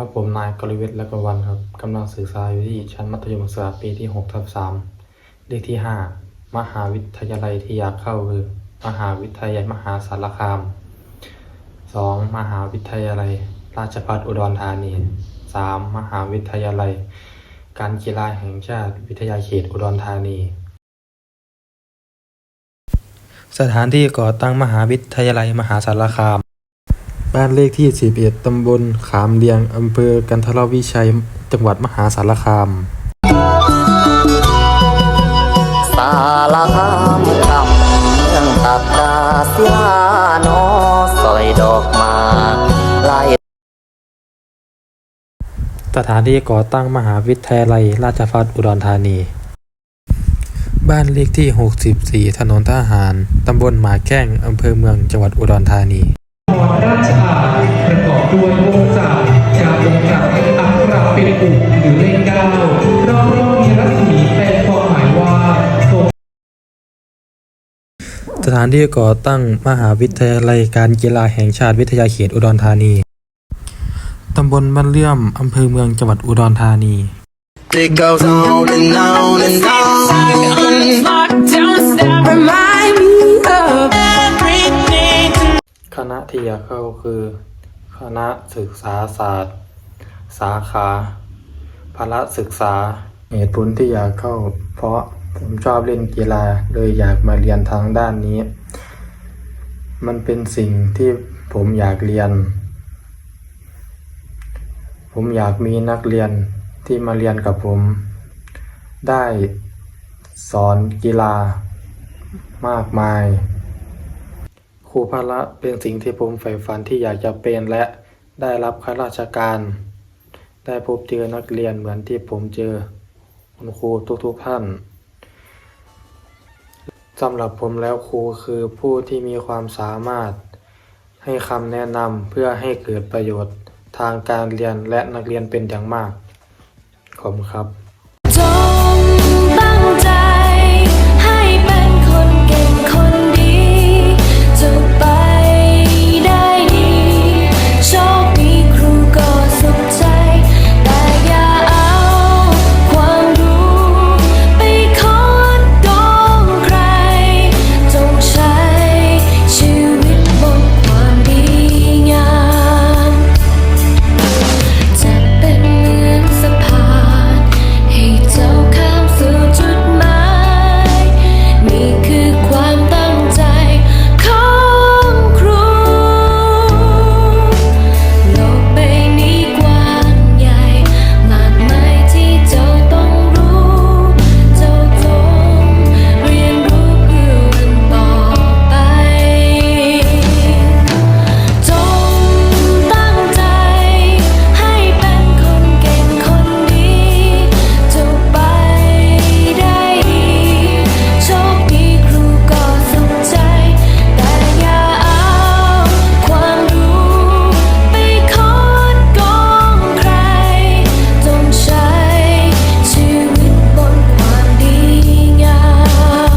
ครับผมนายกรวิทย์และกวันครับกำลังศึกษาอยู่ที่ชั้นมัธยมศึกษาปีที่6ทับ3เลขที่ 5 มหาวิทยาลัยที่อยากเข้าคือมหาวิทยาลัยมหาสารคาม 2. มหาวิทยาลัย ราชภัฏอุดรธานี 3. มหาวิทยาลัย การกีฬาแห่งชาติ วิทยาเขตอุดรธานี สถานที่ก่อตั้งมหาวิทยาลัยมหาสารคาม บ้านเลขที่ 41 ตำบลขามเรียง อำเภอกันทรวิชัย จังหวัดมหาสารคาม สารคามคำเมืองตับกาศิลาโนสอยดอกมาลายสถานที่ก่อตั้งมหาวิทยาลัยราชภัฏอุดรธานี บ้านเลขที่ 64 ถนนทหาร ตำบลหมาแข้ง อำเภอเมือง จังหวัดอุดรธานีพรรา ชอาประกอบด้วยวงจักรจาวงจักรอักราเป็นอุหรือเลขเก้ารอบรอบมีรัศมีเป็นความหมายว่าทรงสถานที่ก่อตั้งมหาวิทยาลัยการกีฬาแห่งชาติวิทยาเขตอุดรธานี ตำบลบ้านเลื่อม อำเภอเมืองจังหวัดอุดรธานี It goes on and on and on. ณะที่อยากเข้าคือ คณะศึกษาศาสตร์ สาขาพละศึกษาเหตุผลที่อยากเข้า เพราะผมชอบเล่นกีฬาเลยอยากมาเรียนทางด้านนี้ มันเป็นสิ่งที่ผมอยากเรียน ผมอยากมีนักเรียนที่มาเรียนกับผม ได้สอนกีฬามากมาย รูพละเป็นสิ่งที่ผมใฝ่ฝันที่อยากจะเป็นและได้รับข้าราชการ ได้พบเจอนักเรียนเหมือนที่ผมเจอคุณครูทุกๆท่านสำหรับผมแล้วครูคือผู้ที่มีความสามารถ ให้คำแนะนำเพื่อให้เกิดประโยชน์ทางการเรียนและนักเรียนเป็นอย่างมาก ขอบคุณครับ